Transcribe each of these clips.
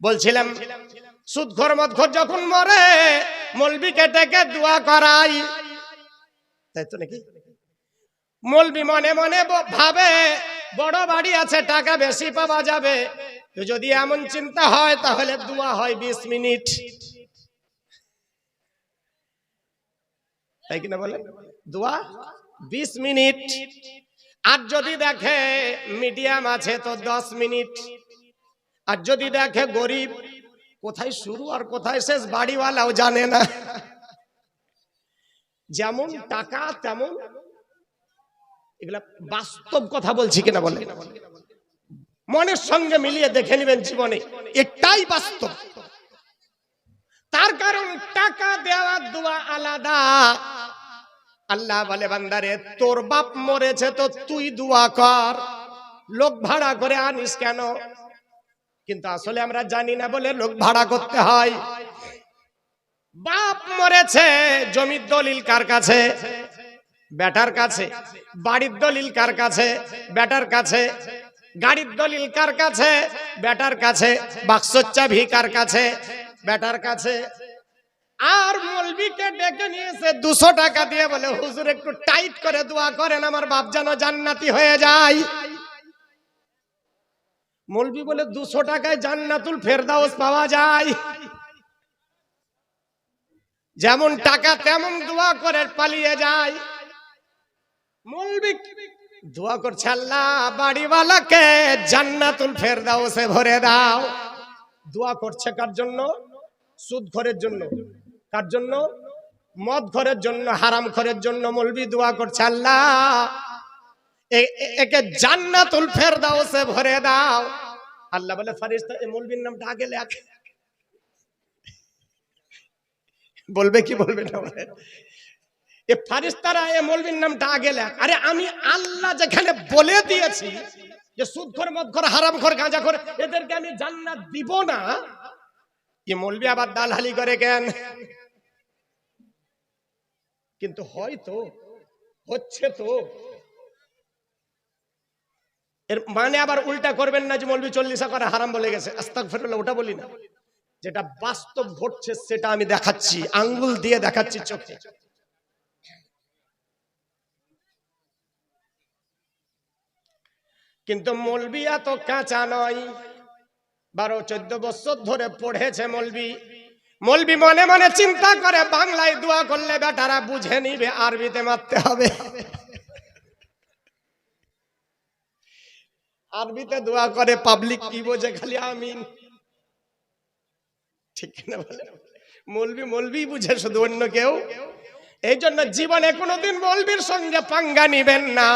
বলছিলাম সুদঘর মদঘর যখন মরে মলবিকে ডেকে দোয়া করাই? তাই তো নাকি? মলবি মনে মনে ভাবে, বড় বাড়ি আছে, টাকা বেশি পাওয়া যাবে। তো যদি এমন চিন্তা হয়, তাহলে দোয়া হয় বিশ মিনিট। তাই কিনা বলে দোয়া বিশ মিনিট। আর যদি দেখে মিডিয়াম আছে, তো দশ মিনিট। আর যদি দেখে গরিব, কোথায় শুরু আর কোথায় শেষ, বাড়িওয়ালাও জানে না। যেমন টাকা, তেমন এগুলা বাস্তব কথা বলছি কিনা বলে মনের সঙ্গে মিলিয়ে দেখে নেবেন জীবনে, এটাই বাস্তব। তার কারণ টাকা, দেওয়া, দোয়া আলাদা। আল্লাহ বলে, বান্দারে, তোর বাপ মরেছে তো তুই দোয়া কর। লোক ভাড়া করে আনিস কেন? কিন্তু আসলে আমরা জানি না বলে লোক ভাড়া করতে হয়। বাপ মরেছে, জমির দলিল কার কাছে? ব্যাটার কাছে। বাড়ির দলিল কার কাছে? ব্যাটার কাছে। গাড়ির দলিল কার কাছে? ব্যাটার কাছে। বাক্সর চাবি কার কাছে? ব্যাটার কাছে। আর মলবিকে ডেকে নিয়েছে দুশো টাকা দিয়ে বলে, হুজুর, একটু টাইট করে দোয়া করেন, আমার বাপ যেন জান্নাতি হয়ে যায়। মলবি বলে দুশো টাকায় জান্নাতুল ফেরদাউস পাওয়া যায়। যেমন টাকা তেমন দোয়া করে পালিয়ে যায়। মলবি দোয়া করছে, আল্লাহ, বাড়িওয়ালাকে জান্নাতুল ফেরদাউসে ভরে দাও। দোয়া করছে কার জন্য? সুদ ঘরের জন্য। কার জন্য? মদ ঘরের জন্য, হারাম ঘরের জন্য মলবি দোয়া করছে, আল্লাহ একে জান্নাতুল ফেরদাউসে ভরে দাও। আল্লাহ বলে ফারিস্তা এই মলবির নামটা আগে লেখ। বলবে কি বলবে না বলে? এ ফারিস্তারা এ মলবির নামটা আগে লেখ। আরে আমি আল্লাহ যেখানে বলে দিয়েছি যে সুদ ঘর, মদ ঘর, হারাম ঘর, গাঁজা ঘর, এদেরকে আমি জান্নাত দিব না। কি মলবি আবার দালহালি করে কেন? কিন্তু হয়তো, হচ্ছে তো এর মানে আবার উল্টা করবেন না যে মলবি চল্লিশা করে হারাম বলে গেছে। আস্তাক ফেরুল্লাহ ওটা বলি না। যেটা বাস্তব ঘটছে, সেটা আমি দেখাচ্ছি, আঙ্গুল দিয়ে দেখাচ্ছি চোখে। কিন্তু মলবি এত কাঁচা নয়। বারো, চোদ্দ বছর ধরে পড়েছে মলবি। মলবি মনে মনে চিন্তা করে, বাংলায় দোয়া করলে বেটারা বুঝে নিবে, আরবিতে মারতে হবে। আরবিতে দোয়া করে পাবলিক কি বোঝে খালি আমিন। ঠিক না বলে? মলবি মলবি বুঝে শুধু অন্য কেউ। এই জন্য জীবনে কোনোদিন মলবির সঙ্গে পাঙ্গা নিবেন না।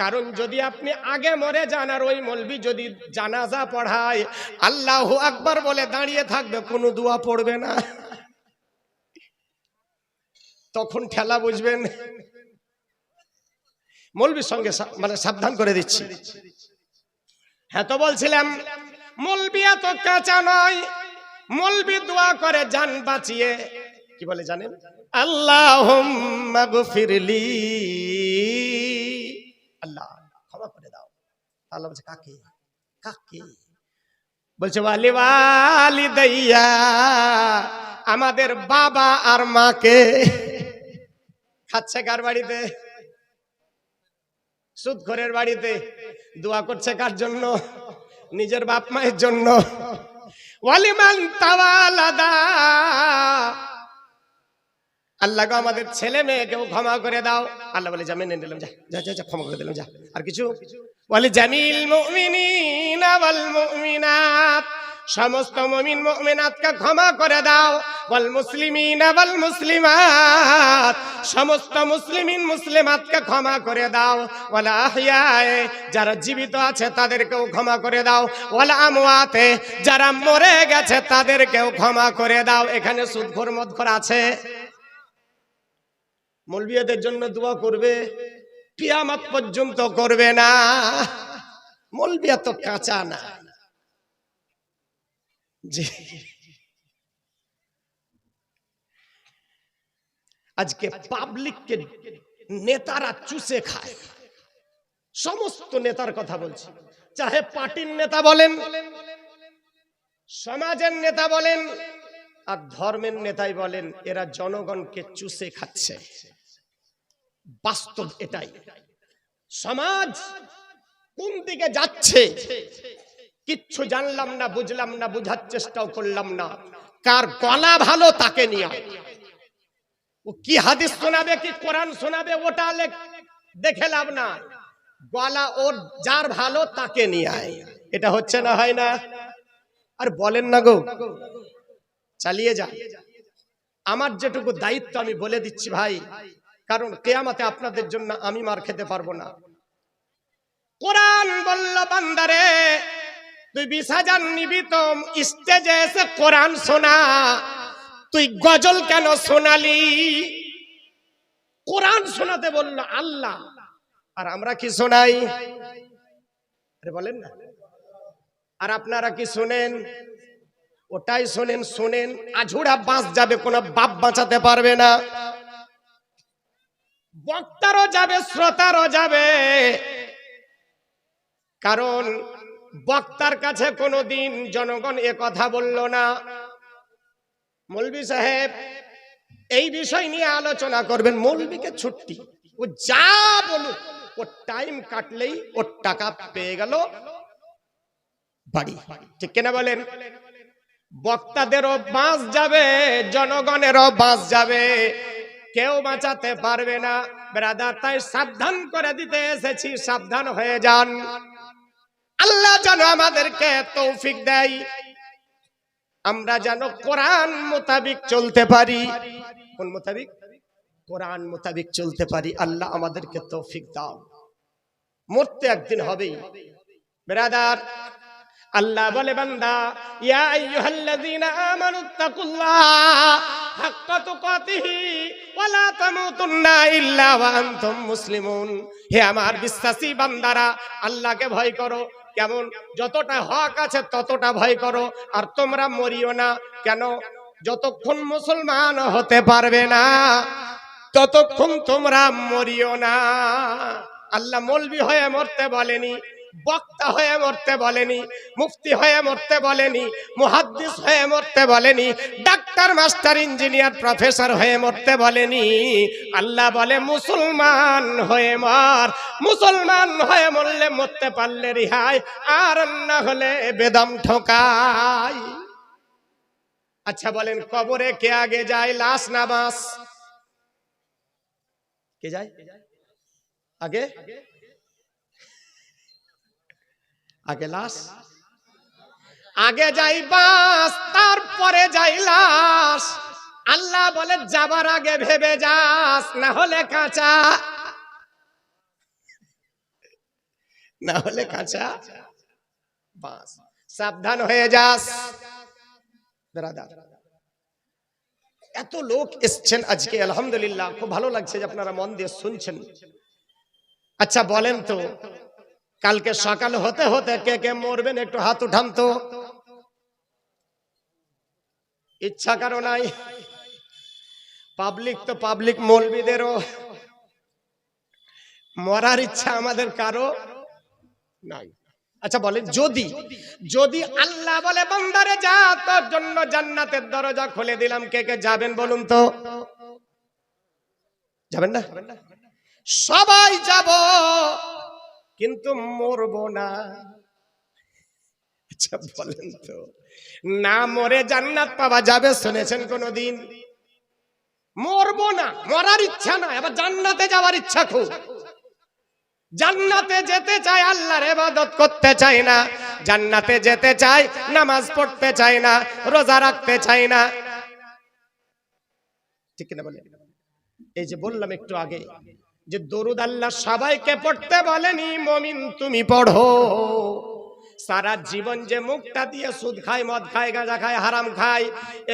কারণ যদি আপনি আগে মরে যান আর ওই মলবি যদি জানাজা পড়ায়, আল্লাহ আকবার বলে দাঁড়িয়ে থাকবে, কোনো দোয়া পড়বে না। তখন ঠেলা বুঝবেন। মলবির সঙ্গে মানে সাবধান করে দিচ্ছি। হ্যাঁ তো বলছিলাম মলবি তো কাঁচা নয়, মলবি দোয়া করে যান বাঁচিয়ে। কি বলে জানেন? আল্লাহ ফিরলি আল্লাহ, ক্ষমা করে দাও। আল্লাহ বলছে, কাকে? কাকে? বলছে ওয়ালি ওয়ালি দইয়া আমাদের বাবা আর মাকে। খাচ্ছে কার বাড়িতে? সুদখোরের বাড়িতে দোয়া করছে কার জন্য? নিজের বাপ মায়ের জন্য। ওয়ালিমান তাওয়ালাদা। আল্লাহ গো আমাদের ছেলে মেয়েকেও ক্ষমা করে দাও। আল্লাহ বলে যা মেনে নিলাম যা যা, যা ক্ষমা করে দিলাম যা। আর কিছু? বলে জামিল মুমিনিনা ওয়াল মুমিনাত। সমস্ত মুমিন মুমিনাতকে ক্ষমা করে দাও। ওয়াল মুসলিমিনা বল মুসলিমাত। সমস্ত মুসলিমিন মুসলিমাতকে ক্ষমা করে দাও। ওয়ালা আহইয়ায়ে, যারা জীবিত আছে তাদেরকেও ক্ষমা করে দাও। ওয়ালা আমওয়াতে, যারা মরে গেছে তাদেরকেও ক্ষমা করে দাও। এখানে সুদখোর মদখোর আছে। মলবিয়াদের জন্য দোয়া করবে। কিয়ামত পর্যন্ত করবে না। মলবিয়া তো কাঁচা না। আজকে পাবলিককে নেতারা চুষে খায়। সমস্ত নেতার কথা বলছি। চাহে পার্টির নেতা বলেন, সমাজের নেতা বলেন, আর ধর্মের নেতাই বলেন, এরা জনগণকে চুষে খাচ্ছে। বাস্তব এটাই। সমাজ কোন দিকে যাচ্ছে? কিচ্ছু জানলাম না, বুঝলাম না, বুঝার চেষ্টাও করলাম না। কার গলা ভালো তাকে নিয়ে ও কি হাদিস শোনাবে, কি কোরআন শোনাবে, ওটা দেখে লাভ না। গলা ওর যার ভালো তাকে নিয়ে এটা হচ্ছে না হয় না? আর বলেন না গো, চালিয়ে যা। আমার যেটুকু দায়িত্ব আমি বলে দিচ্ছি ভাই, কারণ কেয়ামাতে আপনাদের জন্য আমি মার খেতে পারব না। কোরআন বলল, বান্দারে তুই বিশ হাজার নিবি তো স্টেজে এসে কোরআন শোনা। তুই গজল কেন শোনালি? কোরআন শোনাতে বলল আল্লাহ। আর আমরা কি শোনাই? আরে বলেন না। আর আপনারা কি শোনেন? ওটাই শোনেন শোনেন, আঝুড়া বাঁচ যাবে, কোন বাপ বাঁচাতে পারবে না। বক্তারও যাবে, শ্রোতারও যাবে। কারণ বক্তার কাছে কোনোদিন জনগণ এ কথা বলল না। মৌলবি সাহেব, এই বিষয় নিয়ে আলোচনা করবেন মৌলবিকে ছুটি ও যা বলুক ওর টাইম কাটলেই ওর টাকা পেয়ে গেল বাড়ি। ঠিক কিনা বলেন? বক্তাদেরও বাঁচ যাবে জনগণেরও বাঁচ যাবে। কেউ বাঁচাতে পারবে না। ব্রাদার, তাই সাবধান করে দিতে এসেছি, সাবধান হয়ে যান। আল্লাহ যেন আমাদেরকে তৌফিক দেয়। আমরা যেন কোরআন মোতাবিক চলতে পারি। কোন মোতাবিক? কোরআন মোতাবিক চলতে পারি। আল্লাহ আমাদেরকে তৌফিক দাও। মরতে একদিন হবেই। বেরাদার, আল্লাহ বলে, বান্দা, ইয়া আইয়ুহাল্লাযীনা আমানুত্তাকুল্লাহ হাক্কা তুকাতিহি ওয়ালা তামুতুন্না ইল্লা ওয়া আনতুম মুসলিমুন। হে আমার বিশ্বাসী বান্দারা, আল্লাহকে ভয় করো। কেমন? যতটা হক আছে ততটা ভয় করো। আর তোমরা মরিও না। কেন? যতক্ষণ মুসলমান হতে পারবে না, ততক্ষণ তোমরা মরিও না। আল্লাহ মলবি হয়ে মরতে বলেনি। বক্তা হয়ে মরতে বলেনি, মুফতি হয়ে মরতে বলেনি, মুহাদ্দিস হয়ে মরতে বলেনি, ডাক্তার, মাস্টার, ইঞ্জিনিয়ার, প্রফেসর হয়ে মরতে বলেনি। আল্লাহ বলে, মুসলমান হয়ে মর, মুসলমান হয়ে মরলে মরতে পারলে রিহাই, আর না হলে বেদম ঠোকাই। আচ্ছা বলেন, কবরে কে আগে যায়, লাশ না বাস? কে যায়? আগে? আগে লাশ? আগে যাই বাস, তারপরে যাই লাশ। আল্লাহ বলে, যাবার আগে ভেবে যাস, না হলে কাঁচা। না হলে কাঁচা। বাস, সাবধান হয়ে যাস। এত লোক এসছেন আজকে, আলহামদুলিল্লাহ। খুব ভালো লাগছে যে আপনারা মন দিয়ে শুনছেন। আচ্ছা বলেন তো কালকে সকাল হতে হতে কে কে মরবেন একটু হাত উঠান তো। ইচ্ছা কারও নাই। পাবলিক তো পাবলিক, মৌলবিদেরও। মরার ইচ্ছা আমাদের কারও নাই। আচ্ছা বলেন, যদি যদি আল্লাহ বলে, বন্দারে যা, তোর জন্য জান্নাতের দরজা খুলে দিলাম, কে কে যাবেন বলুন তো? যাবেন না? সবাই যাব। কিন্তু মরবো না। আচ্ছা বলেন তো। না মরে জান্নাত পাওয়া যাবে, শুনেছেন কোনদিন? মরবো না, মরার ইচ্ছা না এবার জান্নাতে যাওয়ার ইচ্ছা খুব। জান্নাতে যেতে চায় আল্লাহর ইবাদত করতে চায় না, জান্নাতে যেতে চায়, নামাজ পড়তে চায় না, রোজা রাখতে চায় না। ঠিক কিনা বলে এই যে বললাম একটু আগে যে দরুদ আল্লাহ সবাইকে পড়তে বলেনি, মমিন, তুমি পড়ো। সারা জীবন যে মুখটা দিয়ে সুদ খায়, মদ খায়, গাঁজা খায়, হারাম খায়,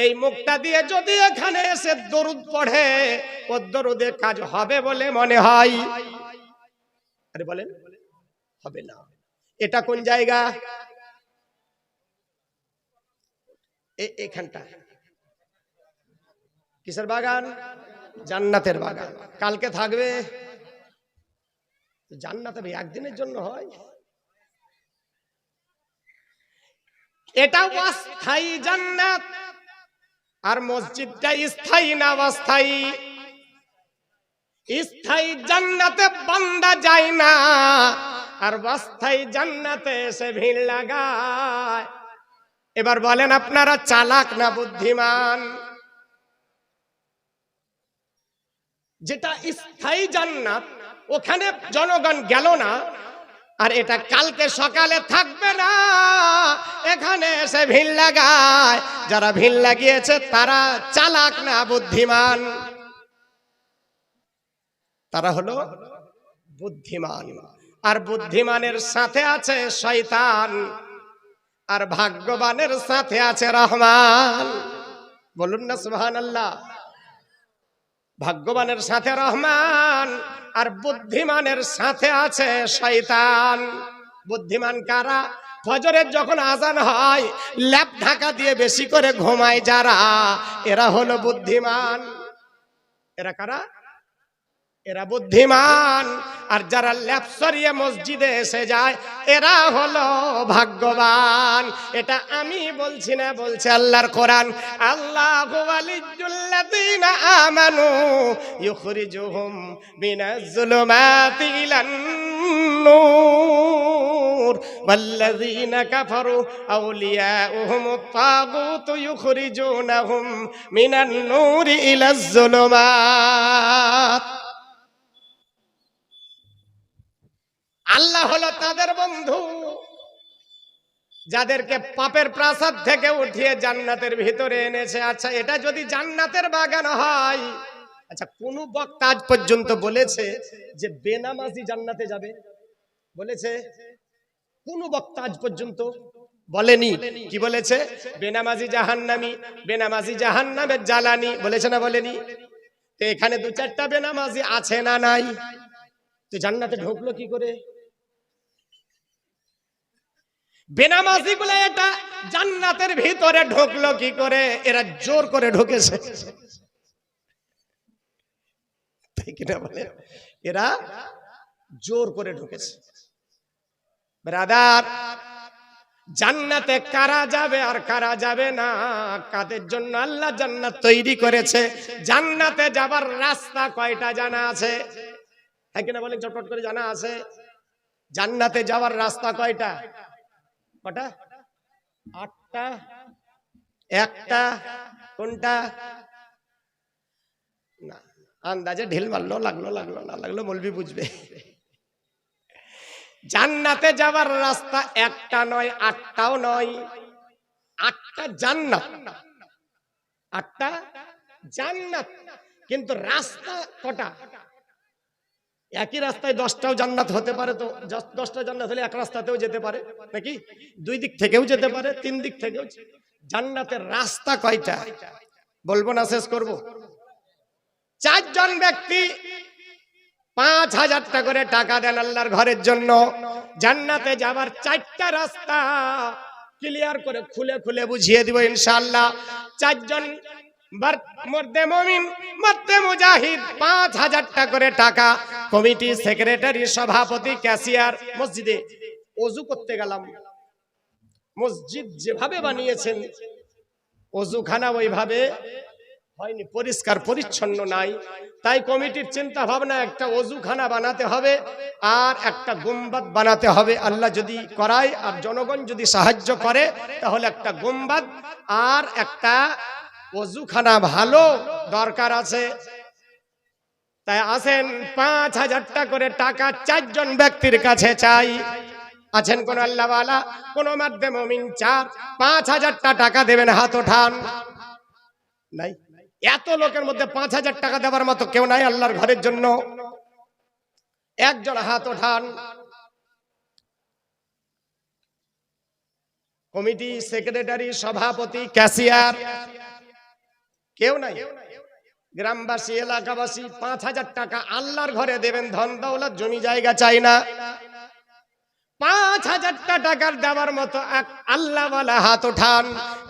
এই মুখটা দিয়ে যদি এখানে এসে দরুদ পড়ে, ও দরুদের কাজ হবে বলে মনে হয়। আরে বলেন, হবে না। এটা কোন জায়গা? এখানটা। কিসের বাগান? জান্নাতের বাগান। কালকে থাকবে? জান্নাতে একদিনের জন্য হয়। এটা অস্থায়ী জান্নাত। আর মসজিদটা স্থায়ী না অস্থায়ী? স্থায়ী জান্নাতে বান্দা যায় না, আর অস্থায়ী জান্নাতে এসে ভিড় লাগায়। এবার বলেন, আপনারা চালাক না বুদ্ধিমান? যেটা স্থায়ী জান্নাত ওখানে জনগণ গেল না। আর এটা কালকে সকালে থাকবে না। এখানে এসে ভিড় লাগায়। যারা ভিড় লাগিয়েছে তারা চালাক না, বুদ্ধিমান। তারা হলো বুদ্ধিমান। আর বুদ্ধিমানের সাথে আছে শয়তান। আর ভাগ্যবানের সাথে আছে রহমান। বলুন না সুবহান আল্লাহ ভাগ্যবানের সাথে রহমান আর বুদ্ধিমানের সাথে আছে শয়তান। বুদ্ধিমান কারা? ফজরের যখন আজান হয়, ল্যাপ ঢাকা দিয়ে বেশি করে ঘুমায় যারা, এরা হলো বুদ্ধিমান। এরা কারা? এরা বুদ্ধিমান আর যারা ল্যাপ সরিয়ে মসজিদে এসে যায় এরা হলো ভাগ্যবান এটা আমি বলছি না বলছে আল্লাহর কোরআন আল্লাহ ওয়ালিজুল্লাযীনা আমানু ইউখরিজুহুম মিনাজ জুলুমাতি ইলান নূর والذين كفروا أولياؤهم الطاغوت يخرجونهم من النور إلى الظلمات আল্লাহ হলো তাদের বন্ধু, যাদেরকে পাপের প্রাসাদ থেকে উঠিয়ে জান্নাতের ভিতরে এনেছে। আচ্ছা এটা যদি জান্নাতের বাগান হয় আচ্ছা কোন বক্তা আজ পর্যন্ত বলেছে যে বেনামাজি জান্নাতে যাবে? বলেছে? কোন বক্তা আজ পর্যন্ত বলেনি। কি বলেছে? বেনামাজি জাহান্নামি, বেনামাজি জাহান্নামের জ্বালানি। বলেছে না বলেনি? তো এখানে দু চারটা বেনামাজি আছে না নাই? তো জান্নাতে ঢুকলো কি করে? বেনামাজি গুলো এটা জান্নাতের ভিতরে ঢুকলো কি করে? এরা জোর করে ঢুকেছে। এরা জোর করে ঢুকেছে। ব্রাদার, জান্নাতে কারা যাবে আর কারা যাবে না? কাদের জন্য আল্লাহ জান্নাত তৈরি করেছে? জান্নাতে যাবার রাস্তা কয়টা জানা আছে? হ্যাঁ কিনা বলেন, চটপট করে জানা আছে। জান্নাতে যাওয়ার রাস্তা কয়টা? কটা? আটটা। একটা। কোনটা? না, আন্দাজে ঢিল মারলো, লাগল লাগল, না লাগল, মলবি বুঝবে। জান্নাতে যাওয়ার রাস্তা একটা নয়, আটটাও নয়। আটটা জান্নাত। আটটা জান্নাত। কিন্তু রাস্তা কটা? একই রাস্তায় দশটাও জান্নাত হতে পারে তো দশটা জান্নাত হলে এক রাস্তাতেও যেতে পারে, নাকি? দুই দিক থেকেও যেতে পারে, তিন দিক থেকেও জান্নাতের রাস্তা কয়টা? বলব না, শেষ করব? চারজন ব্যক্তি পাঁচ হাজার টাকা করে টাকা দেন আল্লাহর ঘরের জন্য। জান্নাতে যাবার চারটা রাস্তা ক্লিয়ার করে খুলে খুলে বুঝিয়ে দিব ইনশাআল্লাহ। চারজন মর্দে মুজাহিদ, পাঁচ করে টাকা। কমিটি সভাপতি ক্যাশিয়ার মসজিদে অজু করতে গেলাম। মসজিদ যেভাবে বানিয়েছেন, অজুখানা ওইভাবে হয়নি, পরিষ্কার, পরিচ্ছন্ন নাই। তাই কমিটির চিন্তা ভাবনা একটা অজুখানা বানাতে হবে আর একটা গুম্বাদ বানাতে হবে। আল্লাহ যদি করায় আর জনগণ যদি সাহায্য করে, তাহলে একটা গুম্বাদ আর একটা অজুখানা ভালো দরকার আছে। তাই আসেন, পাঁচ হাজার টাকা করে টাকা চারজন ব্যক্তির কাছে চাই। আছেন কোন আল্লাহওয়ালা? কোন মাধ্যমে মমিন চার, পাঁচ হাজার টাকা দেবেন, হাত ওঠান। নাই। এত লোকের মধ্যে পাঁচ হাজার টাকা দেওয়ার মতো কেউ নাই আল্লাহর ঘরের জন্য। একজন হাত ওঠান। কমিটি সেক্রেটারি, সভাপতি, ক্যাশিয়ার। কেউ নাই। গ্রামবাসী, এলাকাবাসী, পাঁচ হাজার টাকা আল্লাহর ঘরে দেবেন, ধন দৌলত, জমি জায়গা চাই না। পাঁচ হাজারটা টাকার দেওয়ার মতো এক হাত ওঠান।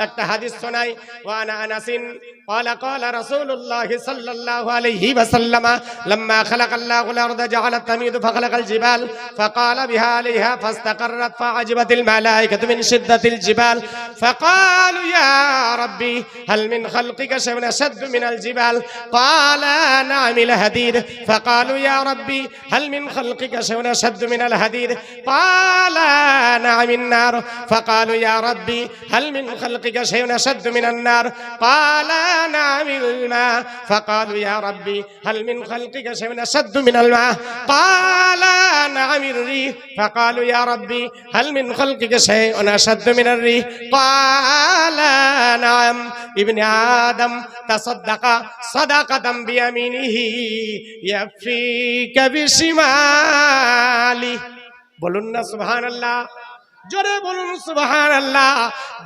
একটা হাদিস শোনাই ওয়ানা আনাসিন قال قال رسول الله صلى الله عليه وسلم لما خلق الله الأرض جعل التميد فخلق الجبال فقال بها عليها فاستقرت فعجبت الملائكة من شدة الجبال فقالوا يا ربي هل من خلقك شيء أشد من الجبال قال نعم الهديد فقالوا يا ربي هل من خلقك شيء أشد من الهديد قال نعم النار فقالوا يا ربي هل من خلقك شيء أشد من النار قال نعم الماء فقالوا يا ربي هل من خلقك شيء أشد من الماء قال نعم الريح فقالوا يا ربي هل من خلقك شيء أشد من الريح قال نعم ابن آدم تصدق صدقة بيمينه يكفيك بشماله বলুন না সুবহান আল্লাহ জোরে বলুন সুবহান আল্লাহ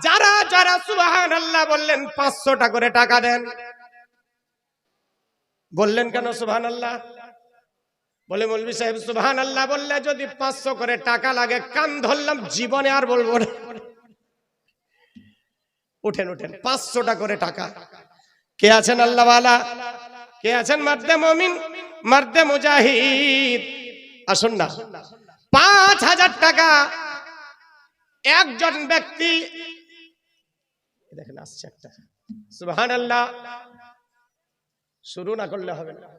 যারা যারা সুবহান আল্লাহ বললেন, পাঁচশোটা করে টাকা দেন। বললেন কেন সুবহান আল্লাহ বলে মৌলবী সাহেব সুবহান আল্লাহ বললে যদি পাঁচশো করে টাকা লাগে, কান ধরলাম, জীবনে আর বলব না। উঠেন উঠেন, পাঁচশোটা করে টাকা। কে আছেন আল্লাহওয়ালা? কে আছেন মার্দে মমিন? মার্দে মুজাহিদ। আসুন না। পাঁচ হাজার টাকা একজন ব্যক্তি দেখেন আসছে একটা। সুবহান আল্লাহ শুরু না করলে হবে না।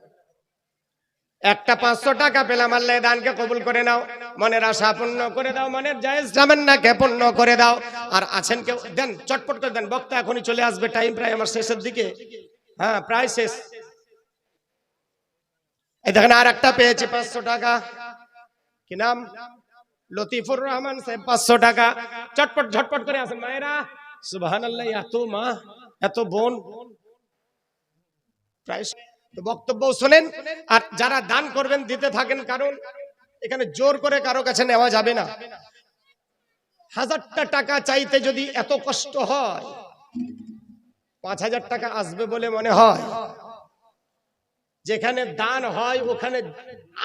একটা পাঁচশো টাকা পেলাম, আল্লাহ দানকে কবুল করে নাও। মনের আশা পূর্ণ করে দাও, মনের জায়েজ জামান্নাকে পূর্ণ করে দাও। আর আছেন কেউ? দেন, চটপট করে দেন, বক্তা এখনই চলে আসবে টাইম প্রায় আমার শেষের দিকে। হ্যাঁ প্রায় শেষ। এই দেখেন, আর একটা পেয়েছি পাঁচশো টাকা। কি নাম? লতিফুর রহমান সাহেব পাঁচশো টাকা। চটপট, ঝটপট করে আসেন। মায়েরা সুবাহান আল্লাহ এত মা, এত বোন। প্রায় বক্তব্য শোনেন, আর যারা দান করবেন, দিতে থাকেন, কারণ এখানে জোর করে কারও কাছে নেওয়া যাবে না। হাজারটা টাকা চাইতে যদি এত কষ্ট হয়, পাঁচ হাজার টাকা আসবে বলে মনে হয় যেখানে দান হয়, ওখানে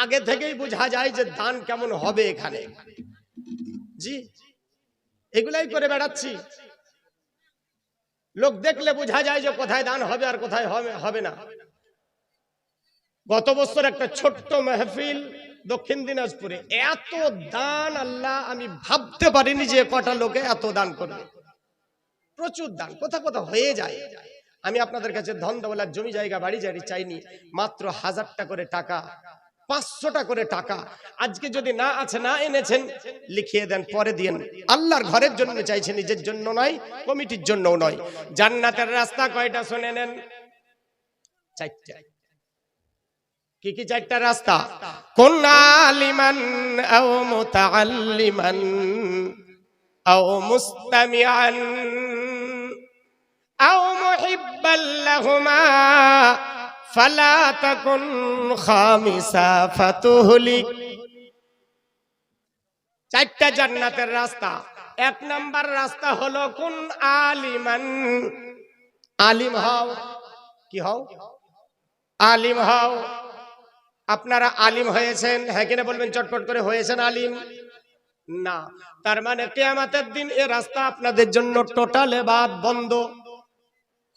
আগে থেকেই বোঝা যায় যে দান কেমন হবে এখানে। জি, এগুলাই করে বেড়াচ্ছি। লোক দেখলে বোঝা যায় যে কোথায় দান হবে আর কোথায় হবে না। গত বছর একটা ছোট্ট মেহফিল দক্ষিণ দিনাজপুরে। এত দান আল্লাহ, আমি ভাবতে পারিনি যে কটা লোকে এত দান করবে। প্রচুর দান, কোথা কোথা হয়ে যায়। আমি আপনাদের কাছে ধন দৌলার জমি জায়গা, বাড়ি জারি চাইনি, মাত্র হাজারটা করে টাকা, পাঁচশোটা করে টাকা। আজকে যদি না আছে, না এনেছেন, লিখিয়ে দেন, পরে দিয়েন। আল্লাহর ঘরের জন্য চাইছে, নিজের জন্য নয়, কমিটির জন্যও নয়। জান্নাতের রাস্তা কয়টা শুনে নেন? চারটা। কি কি চারটা রাস্তা? কোন আলিমান আও মুতাআল্লিমান আও মুহিব্বান লাহুমা ফালা তাকুন খামিসা ফাতুহলিক চারটা জান্নাতের রাস্তা। এক নাম্বার রাস্তা হলো, কোন আলিমান? আলিম হও। কি হও? আলিম হও। আপনারা আলিম হয়েছেন। হ্যাঁ কিনা বলবেন? চটপট করে হয়েছেন আলিম? না। তার মানে কেয়ামাতের দিন এ রাস্তা আপনাদের জন্য টোটাল বাদ বন্ধ।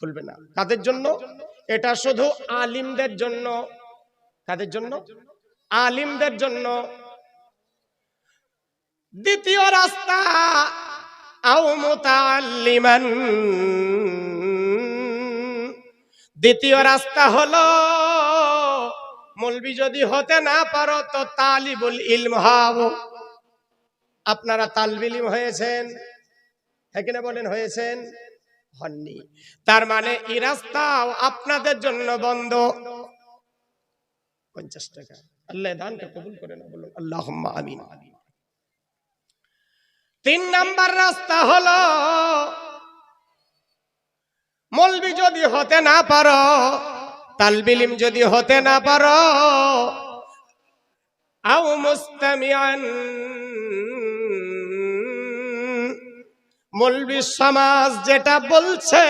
খুলবে না। কাদের জন্য? এটা শুধু আলিমদের জন্য। কাদের জন্য? আলিমদের জন্য। দ্বিতীয় রাস্তা, আও মুতাআল্লিমান। দ্বিতীয় রাস্তা হলো, মলবি যদি হতে না পারো, তো তালিবুল ইলম হও আপনারা তালবিলিম হয়েছেন? হ্যাঁ কিনা বলেন, হয়েছেন? হননি। তার মানে এই রাস্তাও আপনাদের জন্য বন্ধ। পঞ্চাশ টাকা। আল্লাহ দানটা কবুল করে না বলুন আল্লাহ আমিন। তিন নাম্বার রাস্তা হলো, মলবি যদি হতে না পারো, তালবিলিম যদি হতে না পারো, আও মুস্তামিয়ান মলবি সমাজ যেটা বলছে,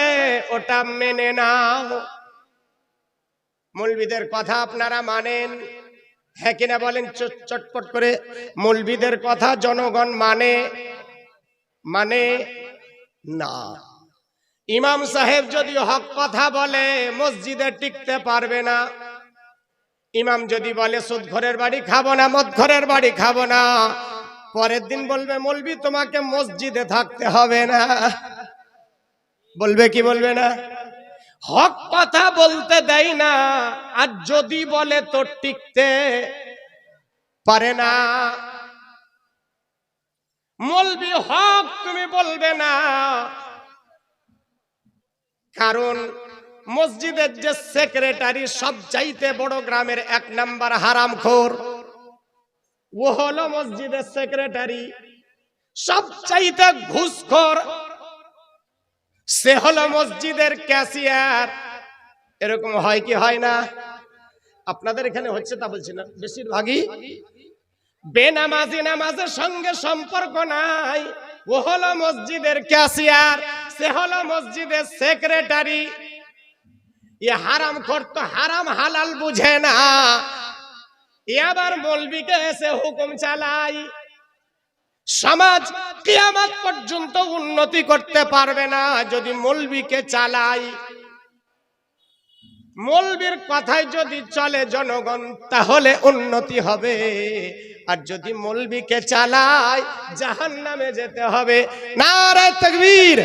ওটা মেনে নাও। মৌলবিদের কথা আপনারা মানেন? হ্যাঁ কিনা বলেন চটপট করে। মৌলবিদের কথা জনগণ মানে? মানে না। ইমাম সাহেব যদি হক কথা বলে, মসজিদে টিকতে পারবে না। ইমাম যদি বলে সুদ ঘরের বাড়ি খাব না মদ ঘরের বাড়ি খাব না। পরের দিন বলবে মলবি তোমাকে মসজিদে থাকতে হবে না। বলবে কি বলবে না? হক কথা বলতে দেয় না, আর যদি বলে তো টিকতে পারে না। মলবি হক তুমি বলবে না, কারণ মসজিদের যে সেক্রেটারি সব চাইতে বড় গ্রামের এক নাম্বার হারামখোর। ও হলো মসজিদের সেক্রেটারি। সব চাইতে ঘুষখোর সে হলো মসজিদের ক্যাশিয়ার। এরকম হয় কি হয় না? আপনাদের এখানে হচ্ছে তা বলছি না, বেশিরভাগই বেনামাজি নামাজের সঙ্গে সম্পর্ক নাই। ও হলো মসজিদের ক্যাশিয়ার, সে হলো মসজিদের সেক্রেটারি। এ হারাম করতো হারাম হালাল বুঝে না। আবার মলবিকে এসে হুকুম চালাই? সমাজ কিয়ামত পর্যন্ত উন্নতি করতে পারবে না যদি মলবিকে চালাই। মলবির কথায় যদি চলে জনগণ, তাহলে উন্নতি হবে। আর যদি মলবিকে চালায় জাহান নামে যেতে হবে। নারে তকবীর,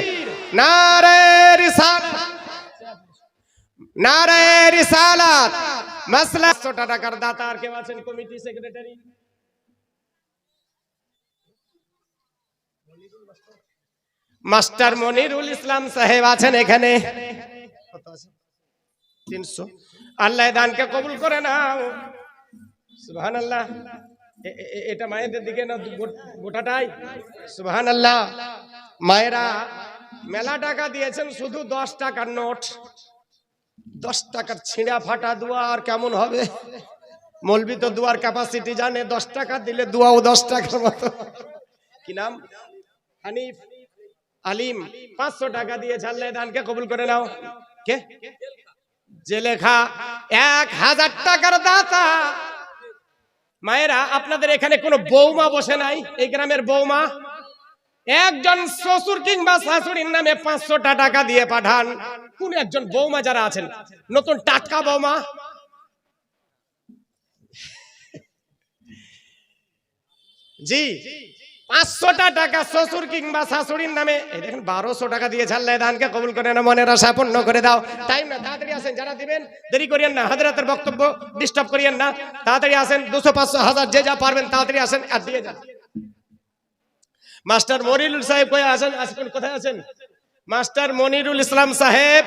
নারে রিসালাত নারে রিসালাত। মাসলা 100 টাকার দাতা আর কেউ আছেন committee secretary? Master Monirul Islam সাহেব আছেন এখানে। তিনশো। আল্লাহ দানকে কবুল করে নাও। সুবহান আল্লাহ এটা মায়েদের দিকে না গোটাটাই? সুবহান আল্লাহ মায়েরা মেলা টাকা দিয়েছেন, শুধু দশ টাকার নোট। দশ টাকার ছিঁড়া ফাটা দোয়া আর কেমন হবে? মলবি তো দুয়ার ক্যাপাসিটি জানে, দশ টাকা দিলে দুয়াও দশ টাকার মতো। কি নাম? হানিফ আলিম, পাঁচশো টাকা দিয়ে ছাড়লে দানকে কবুল করে নাও। কে? যে লেখা এক হাজার টাকার দাতা। মায়েরা, আপনাদের এখানে কোনো বৌমা বসে নাই? এই গ্রামের বৌমা? একজন শ্বশুর কিংবা শাশুড়ির নামে পাঁচশোটা টাকা দিয়ে পাঠান। কোন একজন বৌমা যারা আছেন, নতুন টাটকা বৌমা। জি, পাঁচশোটা টাকা শ্বশুর কিংবা শাশুড়ির নামে, এই দেখেন, বারোশো টাকা দিয়ে ছাড়লে দানকে কবুল করে না মনের আশা করে দাও। টাইম না, তাড়াতাড়ি আসেন, যারা দিবেন, দেরি করিয়েন না, হাজরাতের বক্তব্য ডিস্টার্ব করিয়েন না। তাড়াতাড়ি আসেন, দুশো পাঁচশো হাজার যে যা পারবেন, তাড়াতাড়ি আসেন, আর দিয়ে যান। মাস্টার মনিরুল সাহেব কই আছেন? আসবেন কোথায় আছেন? মাস্টার মনিরুল ইসলাম সাহেব।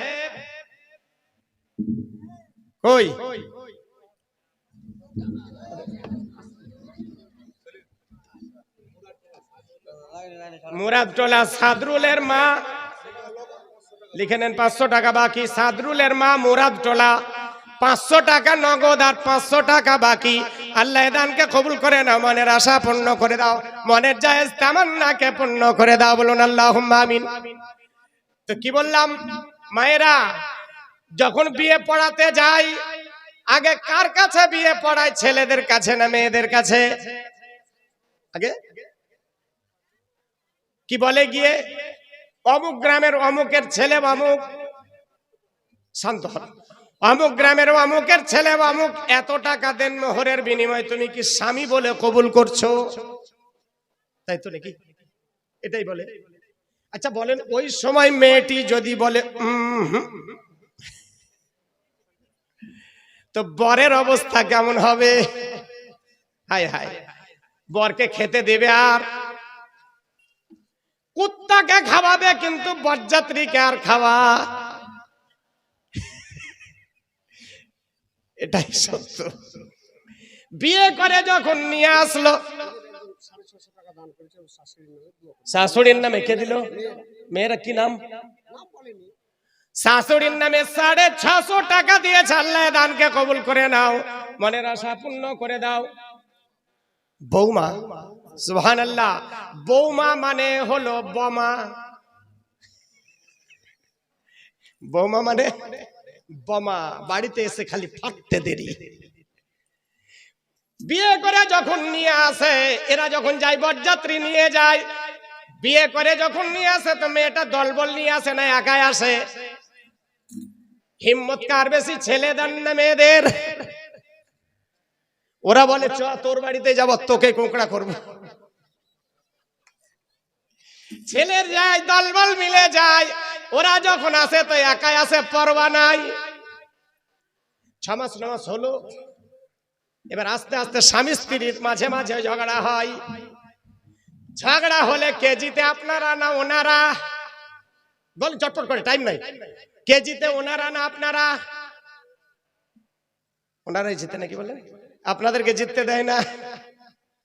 কই? মুরাদটোলা সাদরুলের মা। লিখে নেন পাঁচশো টাকা বাকি। সাদরুলের মা মুরাদটোলা পাঁচশো টাকা নগদ আর পাঁচশো টাকা বাকি। আল্লাহ দানকে কবুল করে নাও, মনের আশা পূর্ণ করে দাও। মনের জায়েজ তামান্নাকে পূর্ণ করে দাও, বলুন আল্লাহ আমিন। তো কি বললাম? মায়েরা, যখন বিয়ে পড়াতে যাই, আগে কার কাছে বিয়ে পড়ায় ছেলেদের কাছে না মেয়েদের কাছে? আগে? কি বলে গিয়ে? অমুক গ্রামের অমুকের ছেলে অমুক। শান্ত হন। অমুক গ্রামের অমুকের ছেলে অমুক এত টাকা দেন মোহরের বিনিময়ে তুমি কি স্বামী বলে কবুল করছ? তাই তো নাকি? এটাই বলে। আচ্ছা বলেন, ওই সময় মেয়েটি যদি বলে তো বরের অবস্থা কেমন হবে? হায় হায়। বরকে খেতে দেবে আর? কুত্তাকে খাওয়াবে, কিন্তু বরযাত্রীকে আর খাওয়া এটাই সত্য। বিয়ে করে যখন নিয়ে আসলো, শাশুড়ির নামে কে দিল? মেয়েরা কি নাম? শাশুড়ির নামে সাড়ে ছশো টাকা দিয়ে ছাড়লে দানকে কবুল করে নাও, মনের আশা পূর্ণ করে দাও। বৌমা সুহান আল্লাহ বৌমা মানে হলো বোমা। বৌমা মানে? বোমা বাড়িতে এসে খালি ফাটতে দেরি। বিয়ে করে যখন নিয়ে আসে, এরা যখন যায়, বরযাত্রী নিয়ে যায়। বিয়ে করে যখন নিয়ে আসে, তো মেয়েটা দলবল নিয়ে আসে না, একাই আসে। হিম্মত কার বেশি, ছেলে দেন না মেয়েদের। ওরা বলে, চ, তোর বাড়িতে যাব, তোকে কোঁকড়া করব। ছেলের যায়, দলবল মিলে যায়। ওরা যখন আসে তো একাই আসে পরবা নাই। ছ মাস, ন হলো। এবার আস্তে আস্তে স্বামী স্ত্রীর মাঝে মাঝে ঝগড়া হয়। ঝগড়া হলে কেজিতে আপনারা না ওনারা? বল, চটপট করে টাইম নাই। কেজিতে ওনারা না আপনারা? ওনারাই জিতে নাকি বলে? আপনাদেরকে জিততে দেয় না।